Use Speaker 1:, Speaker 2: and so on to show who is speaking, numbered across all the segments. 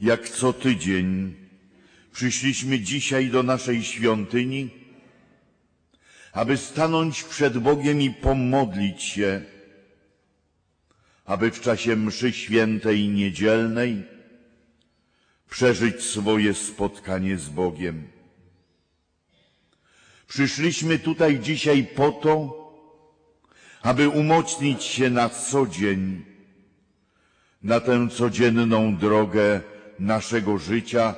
Speaker 1: Jak co tydzień przyszliśmy dzisiaj do naszej świątyni, aby stanąć przed Bogiem i pomodlić się, aby w czasie mszy świętej niedzielnej przeżyć swoje spotkanie z Bogiem. Przyszliśmy tutaj dzisiaj po to, aby umocnić się na co dzień, na tę codzienną drogę naszego życia,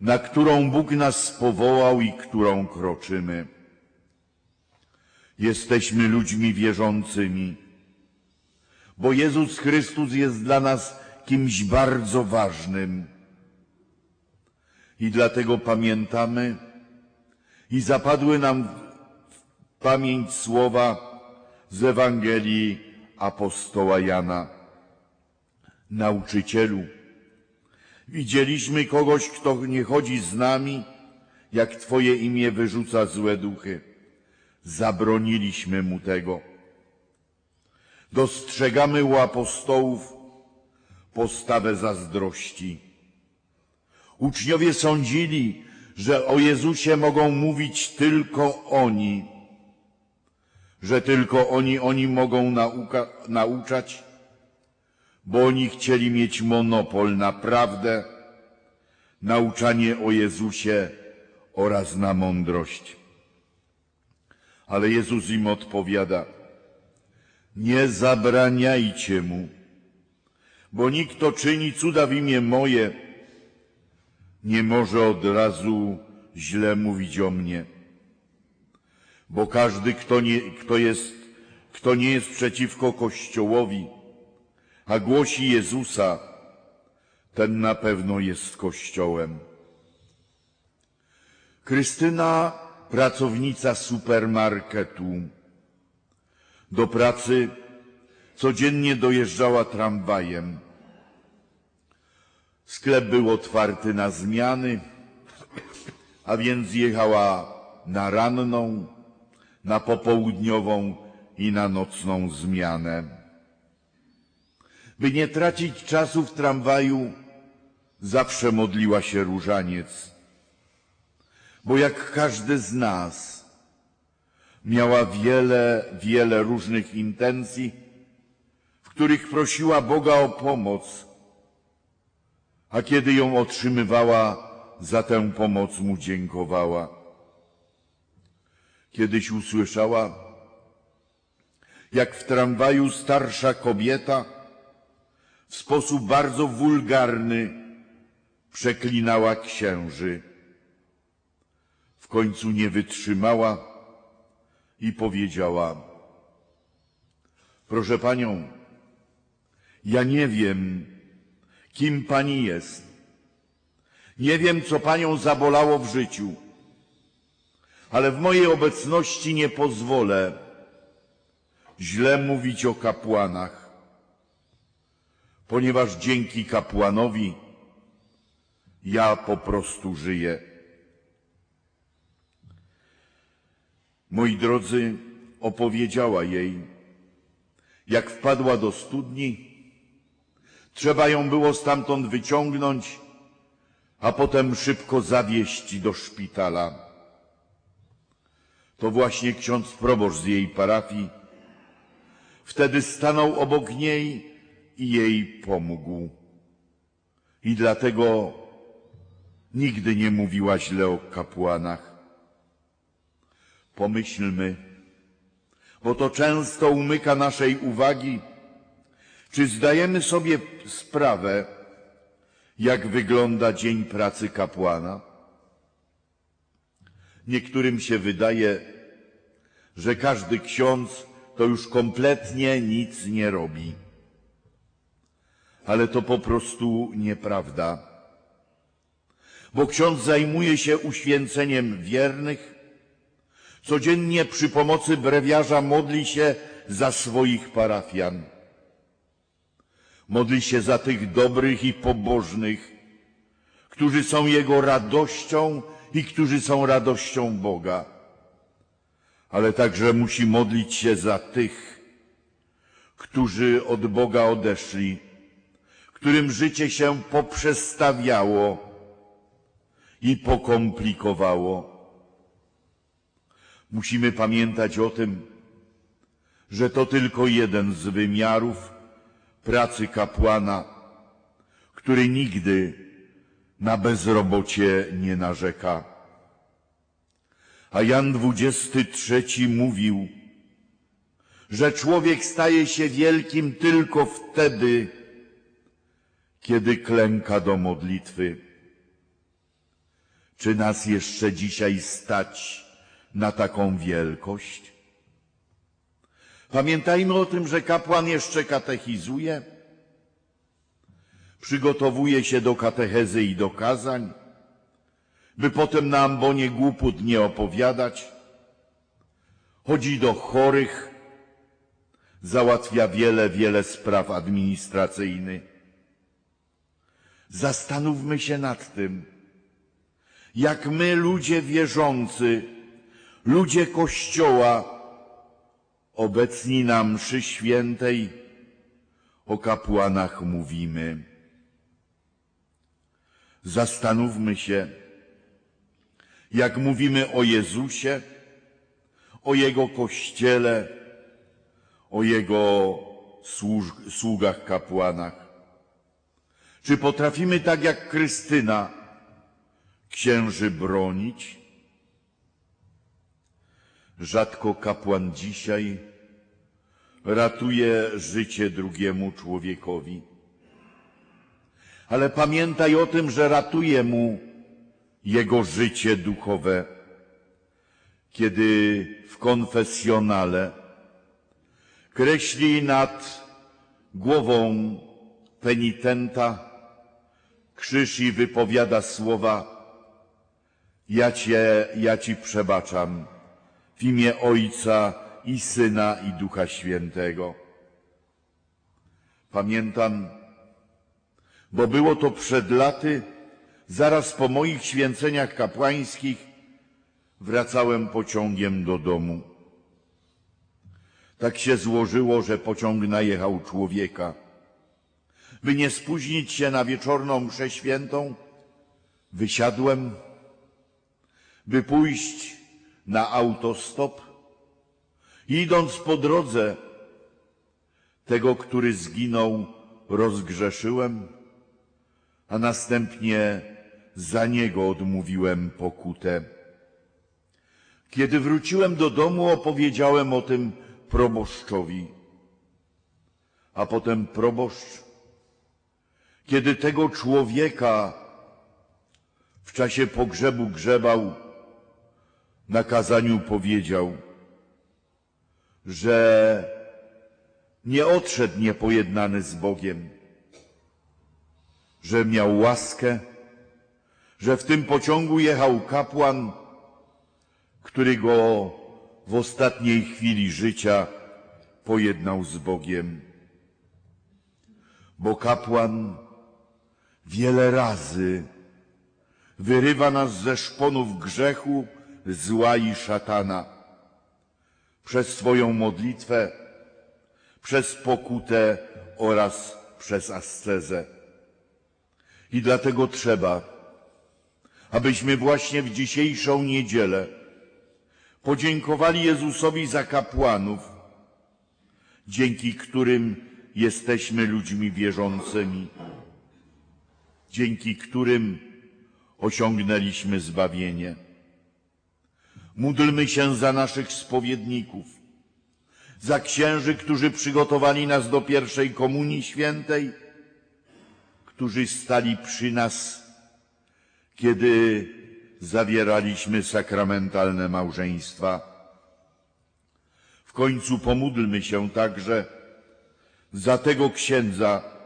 Speaker 1: na którą Bóg nas powołał i którą kroczymy. Jesteśmy ludźmi wierzącymi, bo Jezus Chrystus jest dla nas kimś bardzo ważnym. I dlatego pamiętamy i zapadły nam w pamięć słowa z Ewangelii apostoła Jana. Nauczycielu, widzieliśmy kogoś, kto nie chodzi z nami, jak Twoje imię wyrzuca złe duchy. Zabroniliśmy mu tego. Dostrzegamy u apostołów postawę zazdrości. Uczniowie sądzili, że o Jezusie mogą mówić tylko oni, że tylko oni oni mogą nauka, nauczać, bo oni chcieli mieć monopol na prawdę, nauczanie o Jezusie oraz na mądrość. Ale Jezus im odpowiada, nie zabraniajcie mu, bo nikt, kto czyni cuda w imię moje, nie może od razu źle mówić o mnie. Bo każdy, kto nie, kto jest, kto nie jest przeciwko Kościołowi, a głosi Jezusa, ten na pewno jest Kościołem. Krystyna, pracownica supermarketu, do pracy codziennie dojeżdżała tramwajem. Sklep był otwarty na zmiany, a więc jechała na ranną, na popołudniową i na nocną zmianę. By nie tracić czasu w tramwaju, zawsze modliła się różaniec. Bo jak każdy z nas miała wiele, wiele różnych intencji, w których prosiła Boga o pomoc, a kiedy ją otrzymywała, za tę pomoc mu dziękowała. Kiedyś usłyszała, jak w tramwaju starsza kobieta w sposób bardzo wulgarny przeklinała księży. W końcu nie wytrzymała i powiedziała, proszę panią, ja nie wiem, kim pani jest. Nie wiem, co panią zabolało w życiu, ale w mojej obecności nie pozwolę źle mówić o kapłanach, ponieważ dzięki kapłanowi ja po prostu żyję. Moi drodzy, opowiedziała jej, jak wpadła do studni, trzeba ją było stamtąd wyciągnąć, a potem szybko zawieźć do szpitala. To właśnie ksiądz proboszcz z jej parafii wtedy stanął obok niej i jej pomógł. I dlatego nigdy nie mówiła źle o kapłanach. Pomyślmy, bo to często umyka naszej uwagi, czy zdajemy sobie sprawę, jak wygląda dzień pracy kapłana? Niektórym się wydaje, że każdy ksiądz to już kompletnie nic nie robi. Ale to po prostu nieprawda. Bo ksiądz zajmuje się uświęceniem wiernych, codziennie przy pomocy brewiarza modli się za swoich parafian. Modli się za tych dobrych i pobożnych, którzy są Jego radością i którzy są radością Boga. Ale także musi modlić się za tych, którzy od Boga odeszli, którym życie się poprzestawiało i pokomplikowało. Musimy pamiętać o tym, że to tylko jeden z wymiarów pracy kapłana, który nigdy na bezrobocie nie narzeka. A Jan XXIII mówił, że człowiek staje się wielkim tylko wtedy, kiedy klęka do modlitwy. Czy nas jeszcze dzisiaj stać na taką wielkość? Pamiętajmy o tym, że kapłan jeszcze katechizuje, przygotowuje się do katechezy i do kazań, by potem na ambonie głupot nie opowiadać, chodzi do chorych, załatwia wiele, wiele spraw administracyjnych. Zastanówmy się nad tym, jak my, ludzie wierzący, ludzie Kościoła, obecni na mszy świętej, o kapłanach mówimy. Zastanówmy się, jak mówimy o Jezusie, o Jego Kościele, o Jego służ- sługach kapłanach. Czy potrafimy tak jak Krystyna księży bronić? Rzadko kapłan dzisiaj ratuje życie drugiemu człowiekowi. Ale pamiętaj o tym, że ratuje mu jego życie duchowe, kiedy w konfesjonale kreśli nad głową penitenta krzyż i wypowiada słowa ja Cię, ja Ci przebaczam w imię Ojca i Syna i Ducha Świętego. Pamiętam, bo było to przed laty, zaraz po moich święceniach kapłańskich, wracałem pociągiem do domu. Tak się złożyło, że pociąg najechał człowieka. By nie spóźnić się na wieczorną mszę świętą, wysiadłem, by pójść na autostop. Idąc po drodze, tego, który zginął, rozgrzeszyłem, a następnie za niego odmówiłem pokutę. Kiedy wróciłem do domu, opowiedziałem o tym proboszczowi. A potem proboszcz, kiedy tego człowieka w czasie pogrzebu grzebał, na kazaniu powiedział, że nie odszedł niepojednany z Bogiem, że miał łaskę, że w tym pociągu jechał kapłan, który go w ostatniej chwili życia pojednał z Bogiem. Bo kapłan wiele razy. Wyrywa nas ze szponów grzechu, zła i szatana. Przez swoją modlitwę, przez pokutę oraz przez ascezę. I dlatego trzeba, abyśmy właśnie w dzisiejszą niedzielę podziękowali Jezusowi za kapłanów, dzięki którym jesteśmy ludźmi wierzącymi, dzięki którym osiągnęliśmy zbawienie. Módlmy się za naszych spowiedników, za księży, którzy przygotowali nas do pierwszej komunii świętej, którzy stali przy nas, kiedy zawieraliśmy sakramentalne małżeństwa. W końcu pomódlmy się także za tego księdza,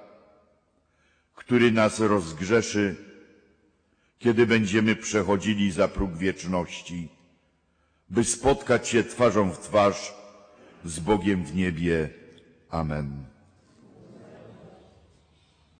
Speaker 1: który nas rozgrzeszy, kiedy będziemy przechodzili za próg wieczności, by spotkać się twarzą w twarz z Bogiem w niebie. Amen.